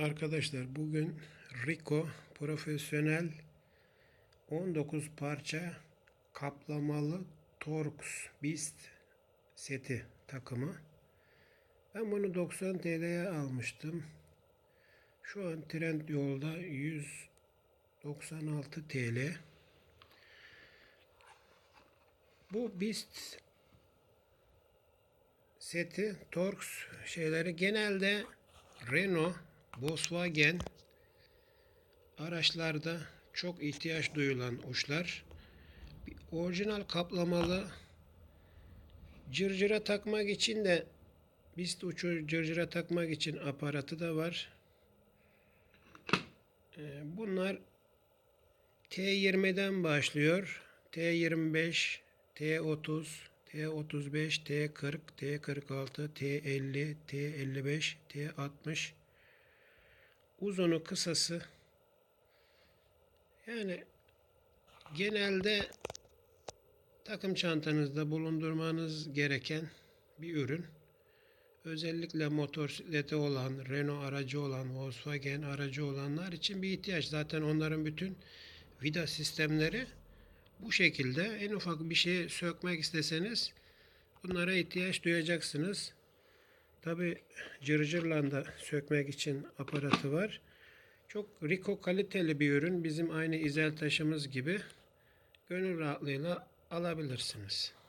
Arkadaşlar bugün Rico profesyonel 19 parça kaplamalı Torx Beast seti takımı. Ben bunu 90 TL'ye almıştım. Şu an trend yolda 196 TL. Bu Beast seti Torx şeyleri genelde Renault, Volkswagen araçlarda çok ihtiyaç duyulan uçlar. Bir orijinal kaplamalı cırcıra takmak için de Bist uçu cırcıra takmak için aparatı da var. Ee, Bunlar T20'den başlıyor. T25, T30, T35, T40, T46, T50, T55, T60. Uzunu kısası. Yani genelde takım çantanızda bulundurmanız gereken bir ürün. Özellikle motosikleti olan, Renault aracı olan, Volkswagen aracı olanlar için bir ihtiyaç. Zaten onların bütün vida sistemleri bu şekilde. En ufak bir şey sökmek isteseniz bunlara ihtiyaç duyacaksınız. Tabi cırcırla da sökmek için aparatı var. Çok Rico kaliteli bir ürün. Bizim aynı izel taşımız gibi gönül rahatlığıyla alabilirsiniz.